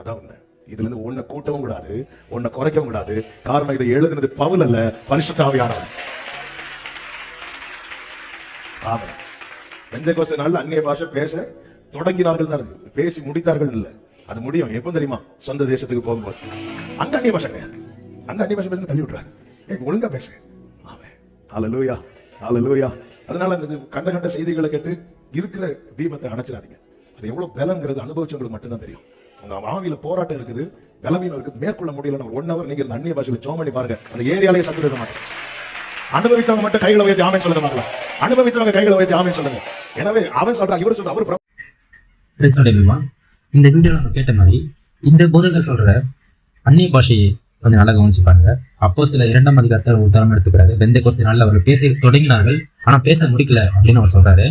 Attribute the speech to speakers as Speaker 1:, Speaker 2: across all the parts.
Speaker 1: அதான் உண்மை. இதுல இருந்து உன்னை கூட்டவும் கூடாது உன்னை குறைக்கவும் கூடாது. காரணம் இதை எழுதுனது பவுல் அல்ல பரிசுத்தாவியானவர். ஆமா எந்த கோச நாள்ல அந்நிய பாஷை பேச தொடங்கினார்கள் தான் இருக்கு. பேசி முடித்தார்கள் இல்ல அது முடியும். எப்போ தெரியுமா? சொந்த தேசத்துக்கு போகும்போது. அங்க அந்நிய பாஷை கிடையாது. அங்க அந்நிய பாஷை பேச தள்ளி விட்டுறாங்க ஏய், ஒழுங்கா பேசு. ஆமே ஹalleluya ஹalleluya அதனால இது கண்ட கண்ட செய்திகளை கேட்டு இருக்கிற தீபத்தை அணைச்சிடாதீங்க. அது எவ்வளவு பலங்கிறது அனுபவிச்சவங்களுக்கு மட்டும்தான் தெரியும். ஆவியில போராட்டம் இருக்குது பலவீனம் இருக்குது மேற்கொள்ள முடியல ஒன் ஹவர் நீங்க இந்த அந்நிய பாஷையில் ஜோம் பண்ணி பாருங்க. அந்த ஏரியாலே சத்து இருக்க மாட்டேன். அனுபவித்தவங்க மட்டும் கைகளை வைத்து ஆமே சொல்லுங்க பார்க்கலாம் அனுபவித்தவங்க கைகளை வைத்து ஆமே சொல்லுங்க. எனவே அவன் சொல்றான் இவர் சொல்ற அவர்
Speaker 2: இந்த வீடியோ நம்ம கேட்ட மாதிரி இந்த போதகர் சொல்ற அந்நிய பாஷையை கொஞ்சம் நல்லா கவனிச்சு பாருங்க. அப்போ சில இரண்டாம் அதிகாரத்தை ஒரு தரம் எடுத்துக்கிறாரு வெந்த கோஸ்தி நாளில் அவர் பேச தொடங்கினார்கள். ஆனா பேச முடிக்கல அப்படின்னு அவர் சொல்றாரு.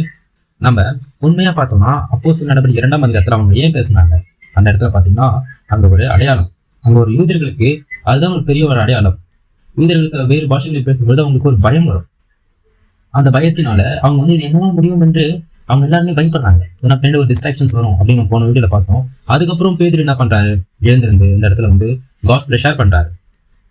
Speaker 2: நம்ம உண்மையா பார்த்தோம்னா அப்போ சில நடவடிக்கை இரண்டாம் அதிகாரத்தில் அவங்க ஏன் பேசுனாங்க? அந்த இடத்துல பார்த்தீங்கன்னா அங்கே ஒரு அடையாளம். அங்கே ஒரு யூதர்களுக்கு அதுதான் ஒரு பெரிய ஒரு அடையாளம். யூதர்களுக்கு வேறு பாஷைகளில் பேசும்பொழுது அவங்களுக்கு ஒரு பயம் வரும். அந்த பயத்தினால அவங்க வந்து என்னதான் முடியும் என்று அவங்க எல்லாருமே பயப்படுறாங்க. ஏன்னா பின்னாடி ஒரு டிஸ்ட்ராக்ஷன்ஸ் வரும் அப்படின்னு போன வீடியோல பார்த்தோம். அதுக்கப்புறம் பேதர் என்ன பண்றாரு? எழுந்திருந்து இந்த இடத்துல வந்து காஸ்பிள ஷேர் பண்றாரு.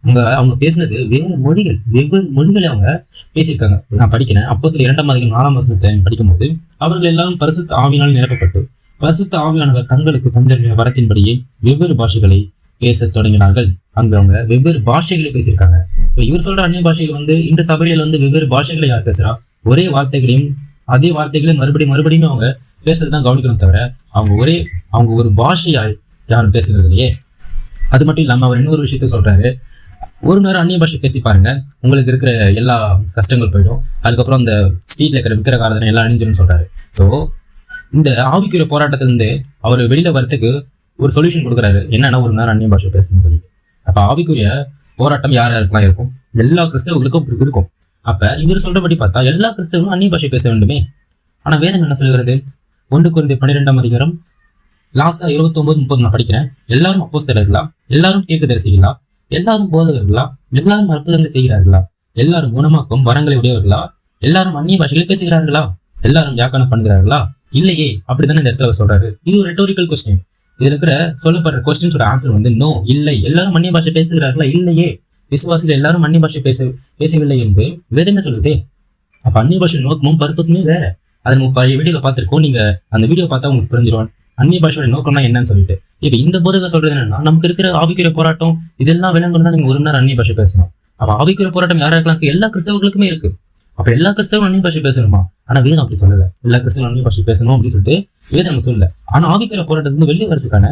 Speaker 2: அவங்க அவங்க பேசினது வேறு மொழிகள் வெவ்வேறு மொழிகளை அவங்க பேசியிருக்காங்க. நான் படிக்கிறேன். அப்போ சில இரண்டாம் அதிகம் நாலாம் வசனத்தை படிக்கும்போது அவர்கள் எல்லாம் பரிசு ஆவினால் நிரப்பப்பட்டு பசுத்த ஆவியானவர் தங்களுக்கு தந்த வரத்தின்படியே வெவ்வேறு பாஷைகளை பேசத் தொடங்கினார்கள். அங்க அவங்க வெவ்வேறு பாஷைகளை பேசியிருக்காங்க. இப்ப இவர் சொல்ற அந்நிய பாஷைகள் வந்து இந்த சபையில வந்து வெவ்வேறு பாஷைகளை யார் பேசுறா? ஒரே வார்த்தைகளையும் அதே வார்த்தைகளை மறுபடியும் மறுபடியும் அவங்க பேசுறதுதான் கவனிக்கணும் தவிர அவங்க ஒரே அவங்க ஒரு பாஷையால் யாரும் பேசுறது இல்லையே. அது மட்டும் இல்லாம அவர் இன்னொரு விஷயத்த சொல்றாரு. ஒரு நேரம் அந்நிய பாஷை பேசி பாருங்க. உங்களுக்கு இருக்கிற எல்லா கஷ்டங்கள் போயிடும். அதுக்கப்புறம் அந்த ஸ்ட்ரீட்ல இருக்கிற விற்கிற காரதனை எல்லாம் அணிஞ்சிடும் சொல்றாரு. ஸோ இந்த ஆவிக்குரிய போராட்டத்திலிருந்து அவர் வெளியில வரத்துக்கு ஒரு சொல்யூஷன் கொடுக்குறாரு. என்னன்னா ஒரு நேரம் அந்நிய பாஷை பேசணும்னு சொல்லிட்டு. அப்ப ஆவிக்குரிய போராட்டம் யார் யாருக்கெல்லாம் இருக்கும்? எல்லா கிறிஸ்தவர்களுக்கும் இப்படி இருக்கும். அப்ப இவர் சொல்றபடி பார்த்தா எல்லா கிறிஸ்தவர்களும் அந்நிய பாஷை பேச வேண்டுமே? ஆனா வேதம் என்ன சொல்கிறது ஒன்று குறைந்த பன்னிரெண்டாம் அதிகாரம் லாஸ்டா இருபத்தி ஒன்பது முப்பது நான் படிக்கிறேன். எல்லாரும் அப்போஸ்தலர்களா? எல்லாரும் தீர்க்கதரிசிகளா? எல்லாரும் போதகர்களா? எல்லாரும் அற்புதங்களை செய்கிறார்களா? எல்லாரும் குணமாக்கும் வரங்களை உடையவர்களா? எல்லாரும் அந்நிய பாஷைகளை பேசுகிறார்களா? எல்லாரும் வியாக்கணம் பண்ணுகிறார்களா? இல்லையே அப்படித்தானே இந்த இடத்துல அவர் சொல்றாரு? இது ஒரு ரெட்டோரிக்கல் கொஸ்டின் இதுல இருக்கிற சொல்லப்படுற கொஸ்டின்ஸோட ஆன்சர் வந்து நோ இல்லை. எல்லாரும் அந்நிய பாஷை பேசுகிறார்களா? இல்லையே. விசுவாசிகள் எல்லாரும் அந்நிய பாஷை பேச பேசவில்லை என்று வேதம் சொல்லுது? அப்ப அந்நிய பாஷை நோக்கமும் பர்பஸுமே வேற. அதை நம்ம பழைய வீடியோல பார்த்திருக்கோம். நீங்க அந்த வீடியோ பார்த்தா உங்களுக்கு புரிஞ்சிடும் அந்நிய பாஷையோட நோக்கம்னா என்னன்னு சொல்லிட்டு. இப்ப இந்த போதக சொல்றது என்னன்னா நமக்கு இருக்கிற ஆவிக்குரிய போராட்டம் இதெல்லாம் விளங்கணும்னா நீங்க ஒரு நேரம் அந்நிய பாஷை பேசணும். அப்ப ஆவிக்குரிய போராட்டம் யாரா இருக்கலாம்? எல்லா கிறிஸ்தவர்களுக்குமே இருக்கு. அப்ப எல்லா கிறிஸ்தவரும் அந்நிய பாஷை பேசணுமா? ஆனா வேதம் அப்படி சொல்லல. எல்லா கிறிஸ்தவரும் அந்நிய பாஷை பேசணும் அப்படின்னு சொல்லிட்டு வேதம் நம்ம சொல்லல. ஆனா ஆவிக்கிற போராட்டத்துல வெளியே வரதுக்கான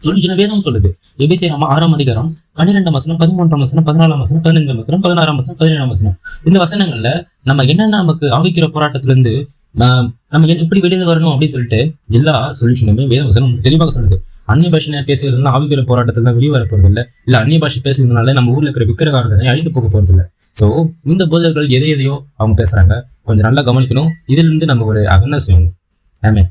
Speaker 2: சொல்லிச்சுன்னா வேதம் சொல்லுது. எபிசே நம்ம ஆறாம் அதிகாரம் பன்னிரெண்டாம் வசனம் பதிமூன்றாம் வசனம் பதினாலாம் வசனம் பதினஞ்சாம் வசனம் பதினாறாம் வசனம் பதினேழாம் வசனம். இந்த வசனங்கள்ல நம்ம என்னென்ன நமக்கு ஆவிக்கிற போராட்டத்துல இருந்து ஆஹ், நம்ம எப்படி வெளியே வரணும் அப்படின்னு சொல்லிட்டு எல்லா சொல்யூஷனுமே வேத வசனம் தெளிவாக சொல்லுது. அந்நிய பாஷை பேசுறதுனால ஆவிக்கிற போராட்டத்துல வெளியே வர இல்லை இல்ல அந்நிய பாஷை பேசுறதுனால நம்ம ஊர்ல இருக்கிற விக்கிரகாரதனை அழிந்து போக போறது இல்ல ஸோ இந்த போதர்கள் எதை எதையோ அவங்க பேசுறாங்க. கொஞ்சம் நல்லா கவனிக்கணும். இதுல இருந்து நம்ம ஒரு அவேர்னஸ் வேணும். ஆமே